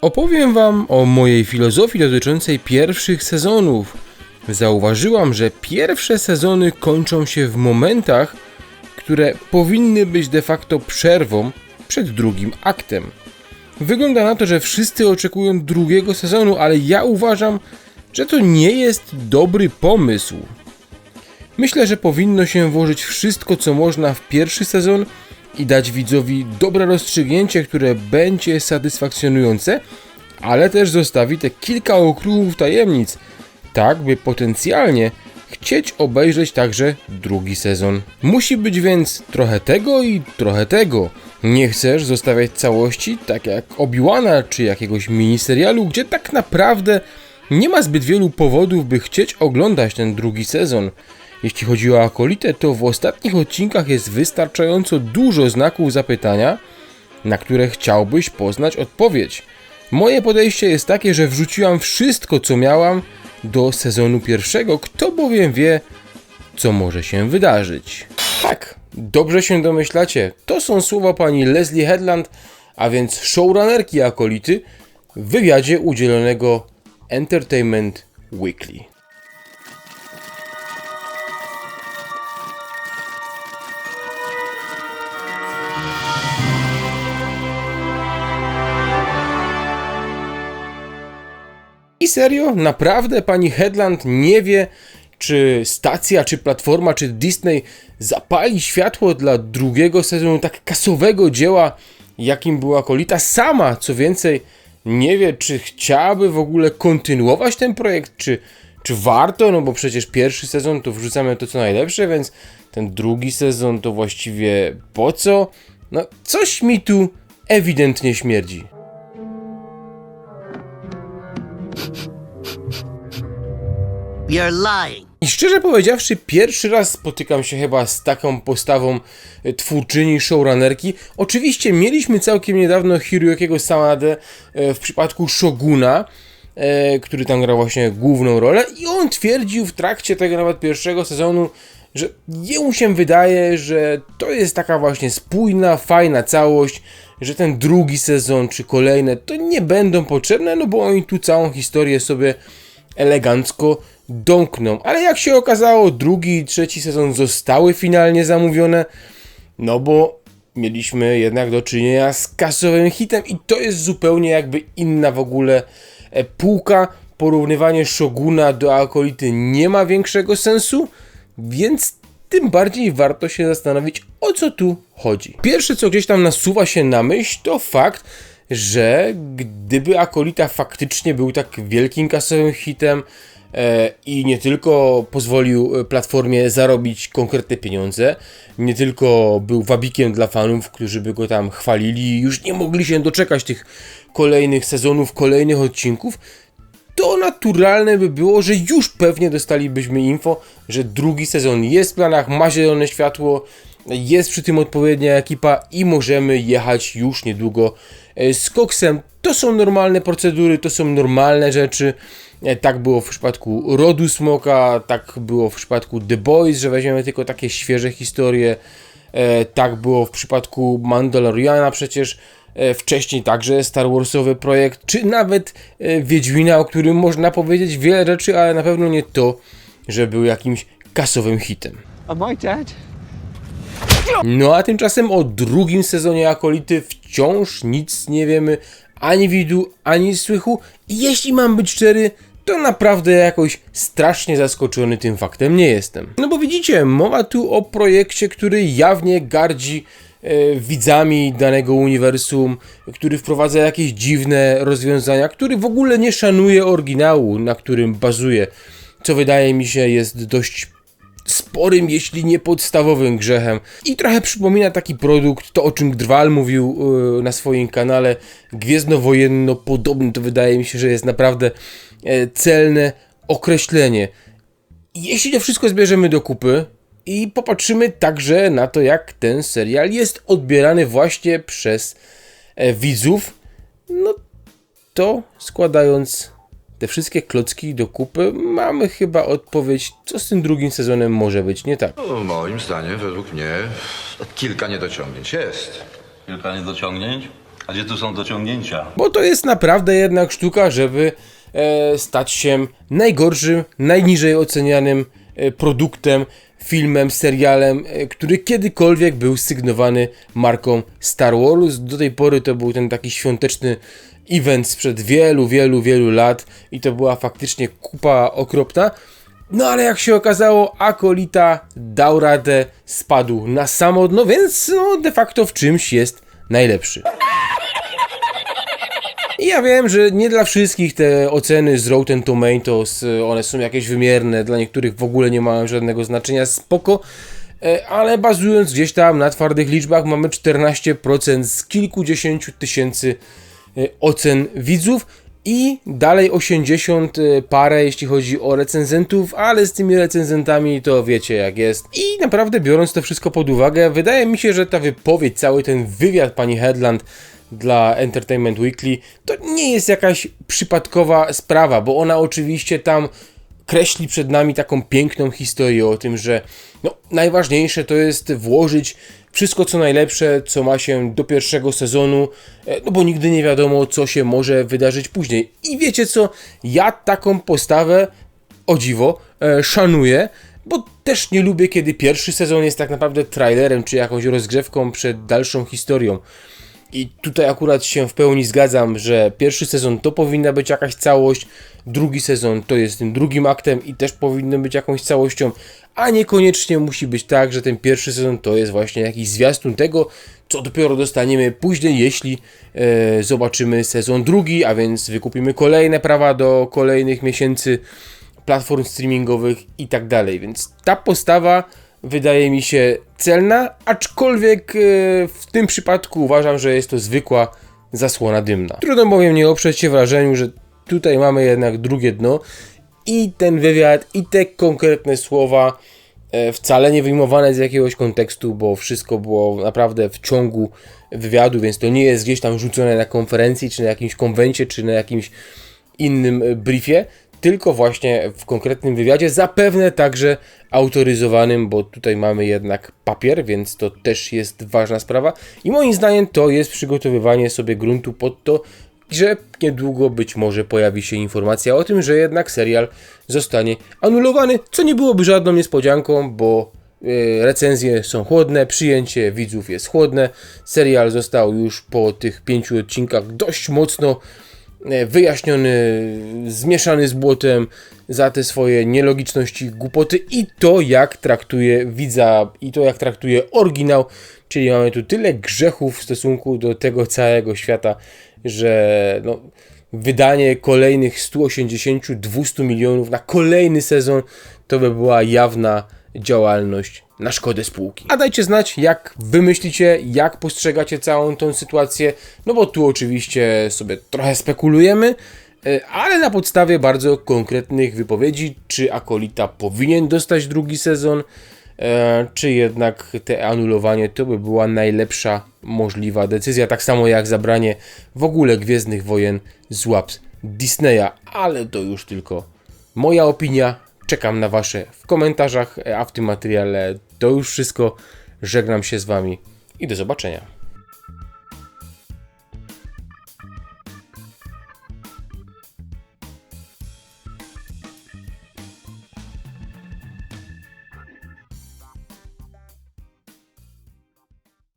Opowiem Wam o mojej filozofii dotyczącej pierwszych sezonów. Zauważyłam, że pierwsze sezony kończą się w momentach, które powinny być de facto przerwą przed drugim aktem. Wygląda na to, że wszyscy oczekują drugiego sezonu, ale ja uważam, że to nie jest dobry pomysł. Myślę, że powinno się włożyć wszystko, co można w pierwszy sezon i dać widzowi dobre rozstrzygnięcie, które będzie satysfakcjonujące, ale też zostawi te kilka okruchów tajemnic, tak by potencjalnie chcieć obejrzeć także drugi sezon. Musi być więc trochę tego i trochę tego. Nie chcesz zostawiać całości, tak jak Obi-Wana czy jakiegoś miniserialu, gdzie tak naprawdę nie ma zbyt wielu powodów, by chcieć oglądać ten drugi sezon. Jeśli chodzi o Akolitę, to w ostatnich odcinkach jest wystarczająco dużo znaków zapytania, na które chciałbyś poznać odpowiedź. Moje podejście jest takie, że wrzuciłam wszystko, co miałam do sezonu pierwszego, kto bowiem wie, co może się wydarzyć. Tak, dobrze się domyślacie, to są słowa pani Leslie Headland, a więc showrunnerki Akolity, w wywiadzie udzielonego Entertainment Weekly. Serio, naprawdę pani Headland nie wie, czy stacja, czy platforma, czy Disney zapali światło dla drugiego sezonu tak kasowego dzieła, jakim była Kolita sama. Co więcej, nie wie, czy chciałaby w ogóle kontynuować ten projekt, czy, czy warto, no bo przecież pierwszy sezon to wrzucamy to co najlepsze, więc ten drugi sezon to właściwie po co? No, coś mi tu ewidentnie śmierdzi. You're lying. I szczerze powiedziawszy, pierwszy raz spotykam się chyba z taką postawą e, twórczyni, showrunnerki. Oczywiście mieliśmy całkiem niedawno Hiroyokiego Samade e, w przypadku Shoguna, e, który tam grał właśnie główną rolę i on twierdził w trakcie tego nawet pierwszego sezonu, że jemu się wydaje, że to jest taka właśnie spójna, fajna całość, że ten drugi sezon czy kolejne to nie będą potrzebne, no bo oni tu całą historię sobie elegancko domkną. Ale jak się okazało, drugi i trzeci sezon zostały finalnie zamówione, no bo mieliśmy jednak do czynienia z kasowym hitem i to jest zupełnie jakby inna w ogóle e, półka. Porównywanie Shoguna do Akolity nie ma większego sensu, więc tym bardziej warto się zastanowić, o co tu chodzi. Pierwsze, co gdzieś tam nasuwa się na myśl, to fakt, że gdyby Akolita faktycznie był tak wielkim kasowym hitem e, i nie tylko pozwolił e, platformie zarobić konkretne pieniądze, nie tylko był wabikiem dla fanów, którzy by go tam chwalili i już nie mogli się doczekać tych kolejnych sezonów, kolejnych odcinków, to naturalne by było, że już pewnie dostalibyśmy info, że drugi sezon jest w planach, ma zielone światło, jest przy tym odpowiednia ekipa i możemy jechać już niedługo e, z koksem. To są normalne procedury, to są normalne rzeczy. E, Tak było w przypadku Rodu Smoka, tak było w przypadku The Boys, że weźmiemy tylko takie świeże historie. E, Tak było w przypadku Mandaloriana przecież. Wcześniej także Star Warsowy projekt, czy nawet Wiedźmina, o którym można powiedzieć wiele rzeczy, ale na pewno nie to, że był jakimś kasowym hitem. Am I dead? No a tymczasem o drugim sezonie Akolity wciąż nic nie wiemy, ani widu, ani słychu. I jeśli mam być szczery, to naprawdę jakoś strasznie zaskoczony tym faktem nie jestem. No bo widzicie, mowa tu o projekcie, który jawnie gardzi e, widzami danego uniwersum, który wprowadza jakieś dziwne rozwiązania, który w ogóle nie szanuje oryginału, na którym bazuje, co wydaje mi się jest dość sporym, jeśli nie podstawowym grzechem. I trochę przypomina taki produkt, to o czym Drwal mówił yy, na swoim kanale, gwiezdnowojenno podobny, to wydaje mi się, że jest naprawdę e, celne określenie. Jeśli to wszystko zbierzemy do kupy i popatrzymy także na to, jak ten serial jest odbierany właśnie przez e, widzów, no to składając te wszystkie klocki do kupy, mamy chyba odpowiedź, co z tym drugim sezonem może być nie tak. No, moim zdaniem, według mnie, kilka niedociągnięć jest. Kilka niedociągnięć. A gdzie tu są dociągnięcia? Bo to jest naprawdę jednak sztuka, żeby e, stać się najgorszym, najniżej ocenianym e, produktem, filmem, serialem, e, który kiedykolwiek był sygnowany marką Star Wars. Do tej pory to był ten taki świąteczny event sprzed wielu, wielu, wielu lat i to była faktycznie kupa okropna. No ale jak się okazało, Akolita dał radę, spadł na samo dno, więc no, de facto w czymś jest najlepszy. I ja wiem, że nie dla wszystkich te oceny z Rotten Tomatoes, y, one są jakieś wymierne, dla niektórych w ogóle nie mają żadnego znaczenia, spoko, e, ale bazując gdzieś tam na twardych liczbach mamy 14% z kilkudziesięciu tysięcy e, ocen widzów i dalej 80 parę jeśli chodzi o recenzentów, ale z tymi recenzentami to wiecie jak jest. I naprawdę biorąc to wszystko pod uwagę, wydaje mi się, że ta wypowiedź, cały ten wywiad pani Headland dla Entertainment Weekly to nie jest jakaś przypadkowa sprawa, bo ona oczywiście tam kreśli przed nami taką piękną historię o tym, że no, najważniejsze to jest włożyć wszystko co najlepsze, co ma się do pierwszego sezonu, e, no bo nigdy nie wiadomo, co się może wydarzyć później. I wiecie co, ja taką postawę, o dziwo, e, szanuję, bo też nie lubię, kiedy pierwszy sezon jest tak naprawdę trailerem, czy jakąś rozgrzewką przed dalszą historią. I tutaj akurat się w pełni zgadzam, że pierwszy sezon to powinna być jakaś całość, drugi sezon to jest tym drugim aktem i też powinno być jakąś całością, a niekoniecznie musi być tak, że ten pierwszy sezon to jest właśnie jakiś zwiastun tego, co dopiero dostaniemy później, jeśli e, zobaczymy sezon drugi, a więc wykupimy kolejne prawa do kolejnych miesięcy platform streamingowych i tak dalej. Więc ta postawa wydaje mi się celna, aczkolwiek e, w tym przypadku uważam, że jest to zwykła zasłona dymna. Trudno bowiem nie oprzeć się wrażeniu, że tutaj mamy jednak drugie dno i ten wywiad, i te konkretne słowa e, wcale nie wyjmowane z jakiegoś kontekstu, bo wszystko było naprawdę w ciągu wywiadu, więc to nie jest gdzieś tam rzucone na konferencji, czy na jakimś konwencie, czy na jakimś innym e, briefie, tylko właśnie w konkretnym wywiadzie, zapewne także autoryzowanym, bo tutaj mamy jednak papier, więc to też jest ważna sprawa. I moim zdaniem to jest przygotowywanie sobie gruntu pod to, że niedługo być może pojawi się informacja o tym, że jednak serial zostanie anulowany, co nie byłoby żadną niespodzianką, bo e, recenzje są chłodne, przyjęcie widzów jest chłodne. Serial został już po tych pięciu odcinkach dość mocno wyjaśniony, zmieszany z błotem za te swoje nielogiczności, głupoty i to jak traktuje widza i to jak traktuje oryginał, czyli mamy tu tyle grzechów w stosunku do tego całego świata, że no, wydanie kolejnych 180-200 milionów na kolejny sezon to by była jawna działalność na szkodę spółki. A dajcie znać, jak wy myślicie, jak postrzegacie całą tą sytuację, no bo tu oczywiście sobie trochę spekulujemy, e, ale na podstawie bardzo konkretnych wypowiedzi, czy Akolita powinien dostać drugi sezon, e, czy jednak te anulowanie to by była najlepsza możliwa decyzja, tak samo jak zabranie w ogóle Gwiezdnych Wojen z łap Disneya, ale to już tylko moja opinia. Czekam na Wasze w komentarzach, a w tym materiale to już wszystko. Żegnam się z Wami i do zobaczenia.